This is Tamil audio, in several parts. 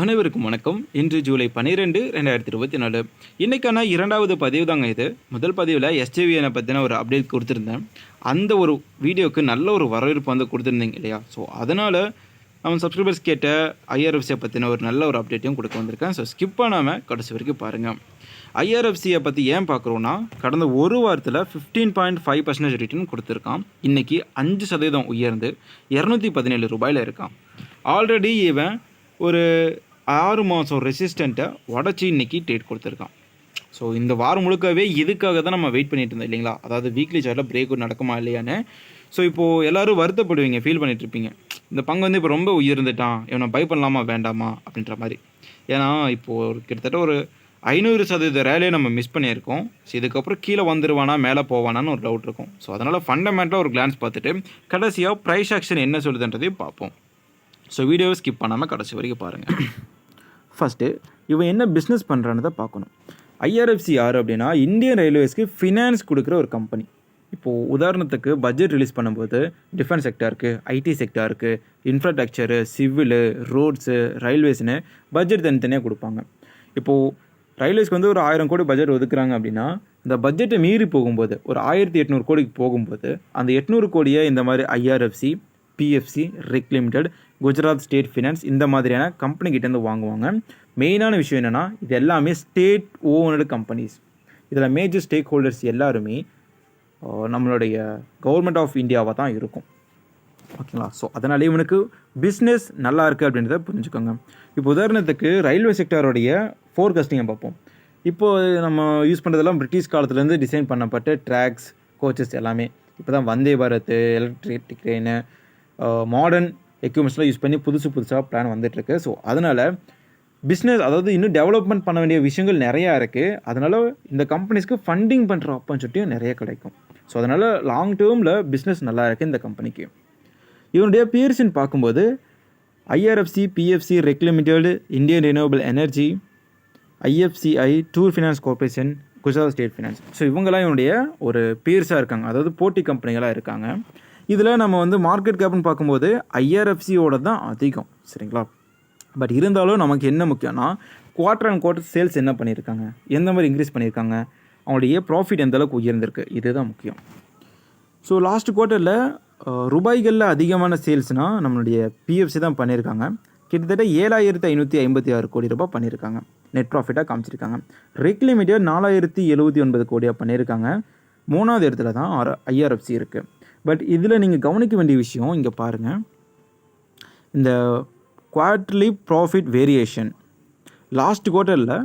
அனைவருக்கும் வணக்கம். இன்று ஜூலை பன்னிரெண்டு ரெண்டாயிரத்தி இருபத்தி நாலு. இன்றைக்கான இரண்டாவது பதிவு தாங்க இது. முதல் பதிவில் எஸ்ஜேவியனை பற்றின ஒரு அப்டேட் கொடுத்துருந்தேன். அந்த ஒரு வீடியோவுக்கு நல்ல ஒரு வரவேற்பு வந்து கொடுத்துருந்தீங்க இல்லையா? ஸோ அதனால் நம்ம சப்ஸ்கிரைபர்ஸ் கேட்ட ஐஆர்எஃப்சியை பற்றின ஒரு நல்ல ஒரு அப்டேட்டையும் கொடுக்க வந்திருக்கேன். ஸோ ஸ்கிப் பண்ணாமல் கடைசி வரைக்கும் பாருங்கள் ஐஆர்எஃப்சியை பற்றி ஏன் பார்க்குறோன்னா கடந்த ஒரு வாரத்தில் fifteen point five percentage return கொடுத்துருக்கான். இன்றைக்கி அஞ்சு சதவீதம் உயர்ந்து இரநூத்தி பதினேழு ரூபாயில் இருக்கான். ஆல்ரெடி இவன் ஒரு ஆறு மாதம் ரெசிஸ்டண்ட்டை உடச்சி இன்னைக்கு டேட் கொடுத்துருக்கான். ஸோ இந்த வாரம் முழுக்கவே இதுக்காக தான் நம்ம வெயிட் பண்ணிட்டு இருந்தோம் இல்லைங்களா? அதாவது வீக்லி சார்ட்டில் பிரேக் நடக்குமா இல்லையான்னு. ஸோ இப்போது எல்லோரும் வருத்தப்படுவீங்க ஃபீல் பண்ணிட்டு இருப்பீங்க. இந்த பங்கு வந்து இப்போ ரொம்ப உயர்ந்துட்டான் இவனை பை பண்ணலாமா வேண்டாமா அப்படின்ற மாதிரி. ஏன்னா இப்போது ஒரு கிட்டத்தட்ட ஒரு ஐநூறு சதவீத ரேலியை நம்ம மிஸ் பண்ணியிருக்கோம். ஸோ இதுக்கப்புறம் கீழே வந்துடுவானா மேலே போவானான்னு ஒரு டவுட் இருக்கும். ஸோ அதனால் ஃபண்டமெண்டலாக ஒரு கிளான்ஸ் பார்த்துட்டு கடைசியாக ப்ரைஸ் ஆக்ஷன் என்ன சொல்லுதுன்றதையும் பார்ப்போம். ஸோ வீடியோவை ஸ்கிப் பண்ணாமல் கடைசி வரைக்கும் பாருங்கள் ஃபஸ்ட்டு இவன் என்ன பிஸ்னஸ் பண்ணுறான்னு தான் பார்க்கணும். ஐஆர்எஃப்சி யார் அப்படின்னா இந்தியன் ரயில்வேஸ்க்கு ஃபினான்ஸ் கொடுக்குற ஒரு கம்பெனி இப்போது உதாரணத்துக்கு பட்ஜெட் ரிலீஸ் பண்ணும்போது டிஃபென்ஸ் செக்டாருக்கு ஐடி செக்டாருக்கு இன்ஃப்ராஸ்ட்ரக்சரு சிவிலு ரோட்ஸு ரயில்வேஸ்னு பட்ஜெட் தனித்தனியாக கொடுப்பாங்க. இப்போது ரயில்வேஸ்க்கு வந்து ஒரு ஆயிரம் கோடி பட்ஜெட் ஒதுக்குறாங்க அப்படின்னா இந்த பட்ஜெட்டை மீறி போகும்போது ஒரு ஆயிரத்தி எட்நூறு கோடிக்கு போகும்போது அந்த எட்நூறு கோடியை இந்த மாதிரி IRFC PFC REC limited Gujarat state finance இந்த மாதிரியான கம்பெனிகிட்டேருந்து வாங்குவாங்க. மெயினான விஷயம் என்னென்னா இது எல்லாமே ஸ்டேட் ஓனடு கம்பெனிஸ் இதில் மேஜர் ஸ்டேக் ஹோல்டர்ஸ் எல்லாருமே நம்மளுடைய கவர்மெண்ட் ஆஃப் இந்தியாவாக தான் இருக்கும். ஓகேங்களா ஸோ அதனாலே இவனுக்கு பிஸ்னஸ் நல்லா இருக்குது அப்படின்றத புரிஞ்சுக்கோங்க. இப்போ உதாரணத்துக்கு ரயில்வே செக்டாரோடைய ஃபோர்காஸ்டிங்கை பார்ப்போம். இப்போது நம்ம யூஸ் பண்ணுறதெல்லாம் பிரிட்டிஷ் காலத்துலேருந்து டிசைன் பண்ணப்பட்ட ட்ராக்ஸ் கோச்சஸ் எல்லாமே. இப்போ தான் Vande Bharat electric train modern எக்யூப்மெண்ட்ஸ்லாம் use பண்ணி புதுசு புதுசாக பிளான் வந்துட்டுருக்கு. ஸோ அதனால் பிஸ்னஸ் அதாவது இன்னும் டெவலப்மெண்ட் பண்ண வேண்டிய விஷயங்கள் நிறையா இருக்குது அதனால் இந்த கம்பெனிஸ்க்கு ஃபண்டிங் பண்ணுற ஆப்பர்ச்சுனிட்டியும் நிறைய கிடைக்கும். ஸோ அதனால் லாங் டேர்மில் பிஸ்னஸ் நல்லா இருக்குது இந்த கம்பெனிக்கு இவனுடைய பியர்ஸ்ன்னு பார்க்கும்போது IRFC PFC REC limited Indian renewable energy IFCI tour finance corporation Gujarat state finance so இவங்கெல்லாம் இவனுடைய ஒரு பியர்ஸாக இருக்காங்க. அதாவது போட்டி கம்பெனிகளாக இருக்காங்க. இதில் நம்ம வந்து மார்க்கெட் கேப்னு பார்க்கும்போது ஐஆர்எஃப்சியோட தான் அதிகம் சரிங்களா? பட் இருந்தாலும் நமக்கு என்ன முக்கியம்னா குவார்டர் அண்ட் குவார்டர் சேல்ஸ் என்ன பண்ணியிருக்காங்க? எந்த மாதிரி இன்க்ரீஸ் பண்ணியிருக்காங்க? அவங்களுடைய ப்ராஃபிட் எந்த அளவுக்கு உயர்ந்திருக்கு? இதுதான் முக்கியம். ஸோ லாஸ்ட் குவார்ட்டரில் ரூபாய்களில் அதிகமான சேல்ஸ்னால் நம்மளுடைய பிஎஃப்சி தான் பண்ணியிருக்காங்க. கிட்டத்தட்ட ஏழாயிரத்தி ஐநூற்றி ஐம்பத்தி ஆறு கோடி ரூபாய் பண்ணியிருக்காங்க. நெட் ப்ராஃபிட்டாக காமிச்சிருக்காங்க. ரெக்லிமிட்டர் நாலாயிரத்தி எழுபத்தி ஒன்பது கோடியாக பண்ணியிருக்காங்க. மூணாவது இடத்துல தான் ஆர் ஐஆர்எஃப்சி இருக்குது பட் இதில் நீங்கள் கவனிக்க வேண்டிய விஷயம் இங்கே பாருங்கள் இந்த குவார்டர்லி ப்ராஃபிட் வேரியேஷன் லாஸ்ட் குவார்ட்டரில்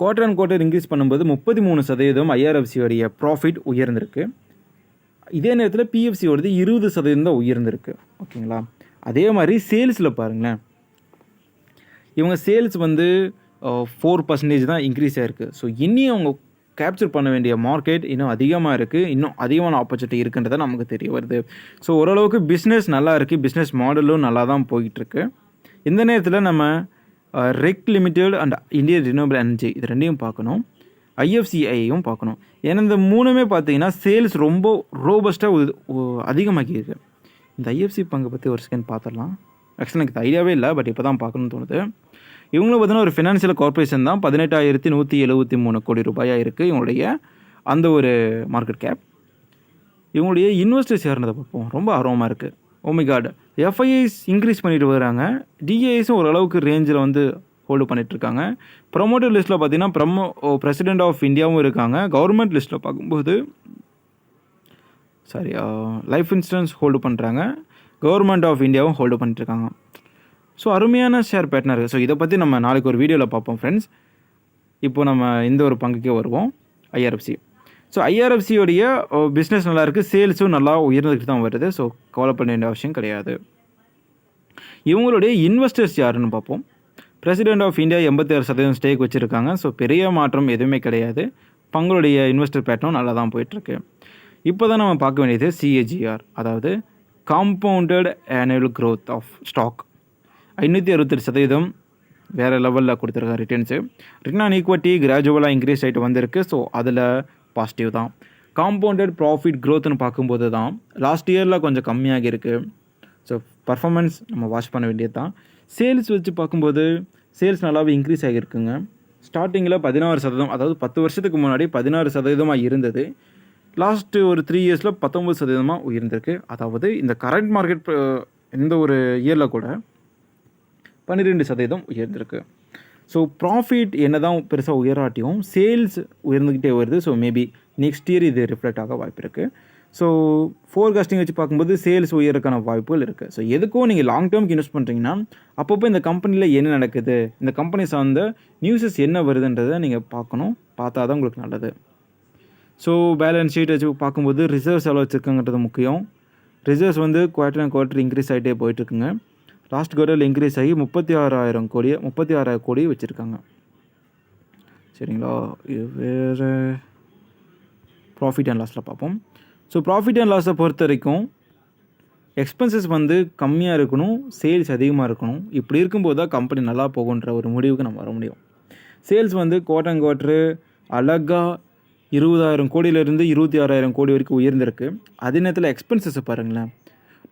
குவார்டர் அண்ட் குவார்ட்டர் இன்க்ரீஸ் பண்ணும்போது முப்பத்தி மூணு சதவீதம் ஐஆர்எஃப்சியோடைய ப்ராஃபிட் உயர்ந்திருக்கு. இதே நேரத்தில் பிஎஃப்சியோடது இருபது சதவீதம் தான் உயர்ந்திருக்கு. ஓகேங்களா? அதே மாதிரி சேல்ஸில் பாருங்களேன். இவங்க சேல்ஸ் வந்து ஃபோர் பர்சன்டேஜ் தான் இன்க்ரீஸ் ஆகிருக்கு ஸோ இனி அவங்க கேப்சர் பண்ண வேண்டிய மார்க்கெட் இன்னும் அதிகமாக இருக்குது இன்னும் அதிகமான ஆப்பர்ச்சுனிட்டி இருக்குன்றதை நமக்கு தெரிய வருது. ஸோ ஓரளவுக்கு பிஸ்னஸ் நல்லா இருக்குது பிஸ்னஸ் மாடலும் நல்லா தான் போயிட்டுருக்கு இந்த நேரத்தில் நம்ம REC limited and Indian renewable energy இது ரெண்டையும் பார்க்கணும். ஐஎஃப்சிஐயும் பார்க்கணும். ஏன்னா இந்த மூணுமே பார்த்தீங்கன்னா சேல்ஸ் ரொம்ப ரோபஸ்ட்டாக அதிகமாக்கியிருக்கு இந்த ஐஎஃப்சி பங்கை பற்றி ஒரு செகண்ட் பார்த்துடலாம். ஆக்சுவலாக எனக்கு ஐடியாவே இல்லை பட் இப்போ தான் பார்க்கணும்னு தோணுது. இவங்களும் பார்த்தீங்கன்னா ஒரு ஃபினான்ஷியல் கார்பரேஷன் தான். பதினெட்டாயிரத்தி நூற்றி எழுபத்தி மூணு கோடி ரூபாயாக இருக்குது இவங்களுடைய அந்த ஒரு மார்க்கெட் கேப் இவங்களுடைய இன்வெஸ்டர்ஸ் யாருன்றதை பார்ப்போம். ரொம்ப ஆர்வமாக இருக்குது ஓமிகாட் oh எஃப்ஐஐஸ் இன்க்ரீஸ் பண்ணிட்டு வராங்க டிஏஐஸும் ஓரளவுக்கு ரேஞ்சில் வந்து ஹோல்டு பண்ணிட்டு இருக்காங்க. ப்ரொமோட்டர் லிஸ்ட்டில் பார்த்தீங்கன்னா ப்ரமோ பிரசிடென்ட் ஆஃப் இந்தியாவும் இருக்காங்க. கவர்மெண்ட் லிஸ்ட்டில் பார்க்கும்போது சாரி லைஃப் இன்சூரன்ஸ் ஹோல்டு பண்ணுறாங்க கவர்மெண்ட் ஆஃப் இந்தியாவும் ஹோல்டு பண்ணிட்டுருக்காங்க ஸோ அருமையான ஷேர் பேட்டர்னாக இருக்குது ஸோ இதை பற்றி நம்ம நாளைக்கு ஒரு வீடியோவில் பார்ப்போம் ஃப்ரெண்ட்ஸ் இப்போ நம்ம இந்த ஒரு பங்குக்கே வருவோம் ஐஆர்எஃப்சி ஸோ ஐஆர்எஃப்சியோடைய பிஸ்னஸ் நல்லா இருக்குது சேல்ஸும் நல்லா உயர்ந்துக்கிட்டு தான் வருது. ஸோ கவலை பண்ண வேண்டிய அவசியம் கிடையாது. இவங்களுடைய இன்வெஸ்டர்ஸ் யாருன்னு பார்ப்போம். பிரசிடென்ட் ஆஃப் இந்தியா எண்பத்தேழு சதவீதம் ஸ்டேக் வச்சுருக்காங்க. ஸோ பெரிய மாற்றம் எதுவுமே கிடையாது. பங்களுடைய இன்வெஸ்டர் பேட்டர்னும் நல்லா தான் போயிட்டுருக்கு. இப்போ தான் நம்ம பார்க்க வேண்டியது சிஏஜிஆர் அதாவது compounded annual growth of stock ஐநூற்றி அறுபத்தெட்டு சதவீதம் வேறு லெவலில் கொடுத்துருக்காரு ரிட்டர்ன்ஸு ரிட்டர்ன் ஆன் ஈக்விட்டி கிராஜுவலாக இன்க்ரீஸ் ஆகிட்டு வந்திருக்கு. ஸோ அதில் பாசிட்டிவ் தான். காம்பவுண்டட் ப்ராஃபிட் க்ரோத்னு பார்க்கும்போது தான் லாஸ்ட் இயரில் கொஞ்சம் கம்மியாக இருக்குது ஸோ பர்ஃபார்மன்ஸ் நம்ம வாட்ச் பண்ண வேண்டியது தான். சேல்ஸ் வச்சு பார்க்கும்போது சேல்ஸ் நல்லாவே இன்க்ரீஸ் ஆகியிருக்குங்க ஸ்டார்டிங்கில் பதினாறு சதவீதம் அதாவது பத்து வருஷத்துக்கு முன்னாடி பதினாறு சதவீதமாக இருந்தது. லாஸ்ட்டு ஒரு த்ரீ இயர்ஸில் பத்தொம்பது சதவீதமாக உயர்ந்திருக்கு. அதாவது இந்த கரண்ட் மார்க்கெட் எந்த ஒரு இயரில் கூட பன்னிரெண்டு சதவீதம் உயர்ந்திருக்கு. ஸோ ப்ராஃபிட் என்ன தான் பெருசாக உயராட்டியும் சேல்ஸ் உயர்ந்துக்கிட்டே வருது. ஸோ மேபி நெக்ஸ்ட் இயர் இது ரிஃப்ளெக்ட் ஆக வாய்ப்பு இருக்குது ஸோ ஃபோர்காஸ்டிங் வச்சு பார்க்கும்போது சேல்ஸ் உயரக்கான வாய்ப்புகள் இருக்குது ஸோ எதுக்கும் நீங்கள் லாங் டேர்முக்கு இன்வெஸ்ட் பண்ணுறீங்கன்னா அப்பப்போ இந்த கம்பெனியில் என்ன நடக்குது இந்த கம்பெனி சார்ந்த நியூஸஸ் என்ன வருதுன்றதை நீங்கள் பார்க்கணும். பார்த்தா தான் உங்களுக்கு நல்லது. ஸோ பேலன்ஸ் ஷீட் வச்சு பார்க்கும்போது ரிசர்வ்ஸ் எவ்வளோ வச்சுருக்குங்கிறது முக்கியம். ரிசர்வ்ஸ் வந்து குவார்டர் அண்ட் குவார்டர் இன்க்ரீஸ் ஆகிட்டே போயிட்டுருக்குங்க லாஸ்ட் குவார்டரில் இன்க்ரீஸ் ஆகி முப்பத்தி ஆறாயிரம் கோடியை முப்பத்தி ஆறாயிரம் கோடி வச்சுருக்காங்க. சரிங்களா? வேறு ப்ராஃபிட் அண்ட் லாஸில் பார்ப்போம். ஸோ ப்ராஃபிட் அண்ட் லாஸை பொறுத்த வரைக்கும் எக்ஸ்பென்சஸ் வந்து கம்மியாக இருக்கணும் சேல்ஸ் அதிகமாக இருக்கணும். இப்படி இருக்கும்போது தான் கம்பெனி நல்லா போகுன்ற ஒரு முடிவுக்கு நம்ம வர முடியும். சேல்ஸ் வந்து கோட்டன் குவார்ட்ரு அழகாக இருபதாயிரம் கோடியிலேருந்து இருபத்தி ஆறாயிரம் கோடி வரைக்கும் உயர்ந்திருக்கு. அதே நேரத்தில் எக்ஸ்பென்சஸை பாருங்களேன்.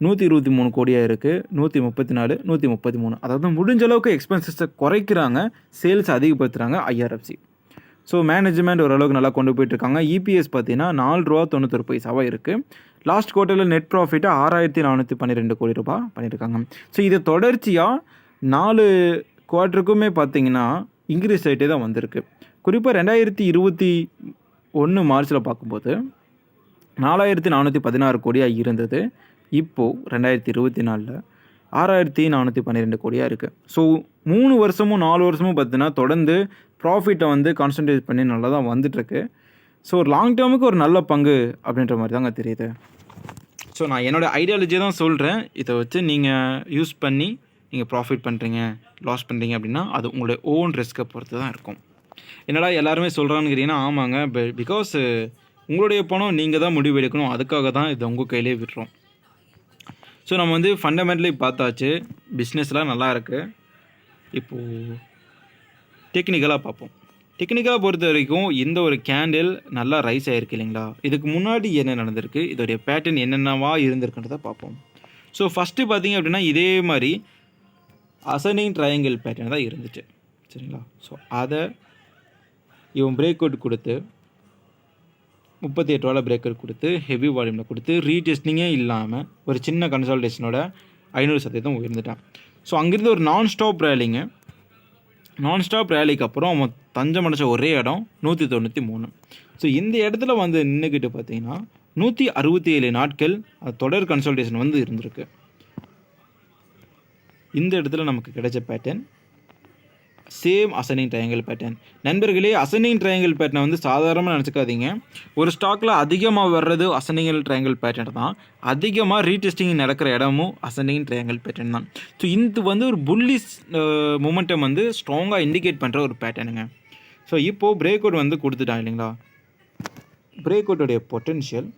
நூற்றி இருபத்தி மூணு கோடியாக இருக்குது நூற்றி முப்பத்தி நாலு நூற்றி முப்பத்தி மூணு. அதாவது முடிஞ்ச அளவுக்கு எக்ஸ்பென்சஸை குறைக்கிறாங்க. சேல்ஸ் அதிகப்படுத்துகிறாங்க ஐஆர்எஃப்சி ஸோ மேனேஜ்மெண்ட் ஓரளவுக்கு நல்லா கொண்டு போயிட்டுருக்காங்க. இபிஎஸ் பார்த்தீங்கன்னா நாலு ரூபா தொண்ணூத்தொரு பைசாவாக இருக்குது லாஸ்ட் குவார்ட்டரில் நெட் ப்ராஃபிட்டு ஆறாயிரத்தி நானூற்றி பன்னிரெண்டு கோடி ரூபாய் பண்ணியிருக்காங்க. ஸோ இது தொடர்ச்சியாக நாலு குவார்ட்டருக்குமே பார்த்தீங்கன்னா இன்க்ரீஸ் ஆகிட்டே தான் வந்திருக்கு. குறிப்பாக ரெண்டாயிரத்தி இருபத்தி ஒன்று மார்ச்சில் பார்க்கும்போது நாலாயிரத்தி நானூற்றி பதினாறு கோடியாக இருந்தது. இப்போது ரெண்டாயிரத்தி இருபத்தி நாலில் ஆறாயிரத்தி நானூற்றி பன்னிரெண்டு கோடியாக இருக்குது ஸோ மூணு வருஷமும் நாலு வருஷமும் பார்த்தீங்கன்னா தொடர்ந்து ப்ராஃபிட்டை வந்து கான்சன்ட்ரேட் பண்ணி நல்லா தான் வந்துட்டுருக்கு. ஸோ ஒரு லாங் டேர்முக்கு ஒரு நல்ல பங்கு அப்படின்ற மாதிரி தாங்க தெரியுது. ஸோ நான் என்னோடய ஐடியாலஜி தான் சொல்கிறேன் இதை வச்சு நீங்கள் யூஸ் பண்ணி நீங்கள் ப்ராஃபிட் பண்ணுறீங்க லாஸ் பண்ணுறீங்க அப்படின்னா அது உங்களுடைய ஓன் ரிஸ்க்கை பொறுத்து தான் இருக்கும். என்னடா எல்லாருமே சொல்கிறான்னு கேட்டிங்கன்னா ஆமாங்க. பிகாஸ் உங்களுடைய பணம் நீங்கள் தான் முடிவு எடுக்கணும். அதுக்காக தான் இதை உங்கள் கையிலே விடுறோம். ஸோ நம்ம வந்து ஃபண்டமெண்டலி பார்த்தாச்சு. பிஸ்னஸ்லாம் நல்லா இருக்குது இப்போது டெக்னிக்கலாக பார்ப்போம். டெக்னிக்கலாக பொறுத்த வரைக்கும் இந்த ஒரு கேண்டில் நல்லா ரைஸ் ஆகிருக்கு இல்லைங்களா? இதுக்கு முன்னாடி என்ன நடந்திருக்கு? இதோடைய பேட்டர்ன் என்னென்னவா இருந்திருக்குன்றதை பார்ப்போம். ஸோ ஃபஸ்ட்டு பார்த்தீங்க அப்படின்னா இதே மாதிரி அசனிங் ட்ரையாங்கிள் பேட்டர்ன் தான் இருந்துச்சு. சரிங்களா? ஸோ அதை இவன் பிரேக் அவுட் கொடுத்து முப்பத்தி எட்டு ரூபாவில் பிரேக் கொடுத்து ஹெவி வால்யூமில் கொடுத்து ரீடெஸ்டிங்கே இல்லாமல் ஒரு சின்ன கன்சல்டேஷனோட ஐநூறு சதவீதம் உயர்ந்துட்டான். ஸோ அங்கேருந்து ஒரு நான் ஸ்டாப் ரேலிங்க நான் ஸ்டாப் ரேலிக்கு அப்புறம் அவன் தஞ்சம் அடைச்ச ஒரே இடம் நூற்றி தொண்ணூற்றி மூணு. ஸோ இந்த இடத்துல வந்து நின்றுக்கிட்டு பார்த்தீங்கன்னா நூற்றி அறுபத்தி ஏழு நாட்கள் அது தொடர் கன்சல்டேஷன் வந்து இருந்திருக்கு. இந்த இடத்துல நமக்கு கிடைச்ச பேட்டர்ன் சேம் அசனிங் ட்ரையாங்கிள் பேட்டர்ன் நண்பர்களே அசனிங் ட்ரையாங்கிள் பேட்டர்னை வந்து சாதாரணமாக நினச்சிக்காதீங்க. ஒரு ஸ்டாக்கில் அதிகமாக வர்றது அசனிங் ட்ரையாங்கிள் பேட்டர்ன் தான். அதிகமாக ரீடெஸ்டிங் நடக்கிற இடமும் அசனிங் ட்ரையாங்கிள் பேட்டர்ன் தான். ஸோ இது வந்து ஒரு புல்லிஸ் மூமெண்டம் வந்து ஸ்ட்ராங்காக இண்டிகேட் பண்ணுற ஒரு பேட்டர்னுங்க ஸோ இப்போது பிரேக் அவுட் வந்து கொடுத்துட்டான் இல்லைங்களா? பிரேக் அவுட்டுடைய பொட்டென்ஷியல்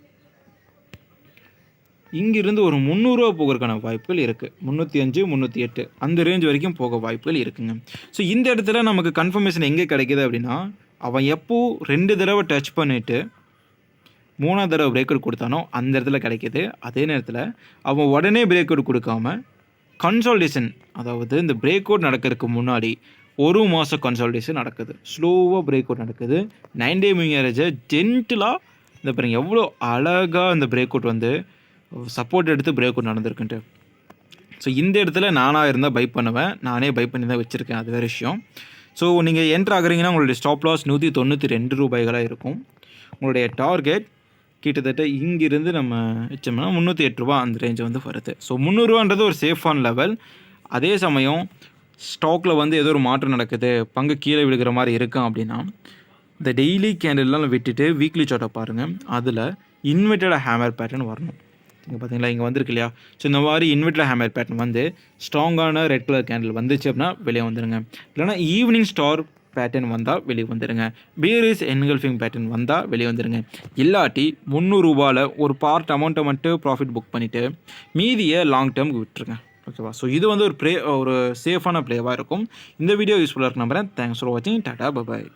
இங்கிருந்து ஒரு முந்நூறுரூவா போகிறதுக்கான வாய்ப்புகள் இருக்குது முந்நூற்றி அஞ்சு முந்நூற்றி எட்டு அந்த ரேஞ்ச் வரைக்கும் போக வாய்ப்புகள் இருக்குங்க. ஸோ இந்த இடத்துல நமக்கு கன்ஃபர்மேஷன் எங்கே கிடைக்கிது அப்படின்னா அவன் எப்போ ரெண்டு தடவை டச் பண்ணிவிட்டு மூணாவது தடவை பிரேக் அவுட் கொடுத்தானோ அந்த இடத்துல கிடைக்கிது. அதே நேரத்தில் அவன் உடனே பிரேக் அவுட் கொடுக்காம கன்சால்டேஷன் அதாவது இந்த பிரேக் அவுட் நடக்கிறதுக்கு முன்னாடி ஒரு மாதம் கன்சால்டேஷன் நடக்குது. ஸ்லோவாக பிரேக் அவுட் நடக்குது. நைன் டே மிங்கரேஜை ஜென்டிலாக இந்த பாருங்க எவ்வளோ அழகாக அந்த பிரேக் அவுட் வந்து சப்போர்ட் எடுத்து பிரேக் அவுட் நடந்திருக்குன்ட்டு. ஸோ இந்த இடத்துல நானாக இருந்தால் பை பண்ணுவேன். நானே பை பண்ணி தான் வச்சுருக்கேன். அது வேறு விஷயம். ஸோ நீங்கள் என்ட்ரு ஆகுறீங்கன்னா உங்களுடைய ஸ்டாப் லாஸ் நூற்றி தொண்ணூற்றி ரெண்டு ரூபாய்களாக இருக்கும். உங்களுடைய டார்கெட் கிட்டத்தட்ட இங்கிருந்து நம்ம வச்சோம்னா முந்நூற்றி எட்டு ரூபா அந்த ரேஞ்சை வந்து வருது. ஸோ முந்நூறுரூவான்றது ஒரு சேஃபான லெவல் அதே சமயம் ஸ்டாக்கில் வந்து ஏதோ ஒரு மாற்றம் நடக்குது. பங்கு கீழே விழுகிற மாதிரி இருக்கும் அப்படின்னா இந்த டெய்லி கேண்டில்லாம் விட்டுட்டு வீக்லி சார்ட்டை பாருங்கள் அதில் இன்வெர்டட் ஹேமர் பேட்டர்ன் வரணும். இங்கே பார்த்தீங்களா இங்கே வந்திருக்கு இல்லையா? ஸோ இந்த மாதிரி இன்வெர்டர் ஹேமர் பேட்டர்ன் வந்து ஸ்ட்ராங்கான ரெட் கலர் கேண்டில் வந்துச்சு அப்படின்னா வெளியே வந்துடுங்க இல்லைனா ஈவினிங் ஸ்டார் பேட்டர்ன் வந்தால் வெளியே வந்துடுங்க பீரிஸ் என்கல்ஃபிங் பேட்டர்ன் வந்தால் வெளியே வந்துடுங்க இல்லாட்டி முந்நூறுரூபாவில் ஒரு பார்ட் அமௌண்ட்டை மட்டும் ப்ராஃபிட் புக் பண்ணிவிட்டு மீதியை லாங் டேர்முக்கு விட்டுருங்க. ஓகேவா ஸோ இது வந்து ஒரு ப்ளே ஒரு சேஃபான ப்ளேவாக இருக்கும். இந்த வீடியோ யூஸ்ஃபுல்லாக இருக்கு நம்புறேன். தேங்க்ஸ் ஃபார் வாட்சிங் டாடா பபாய்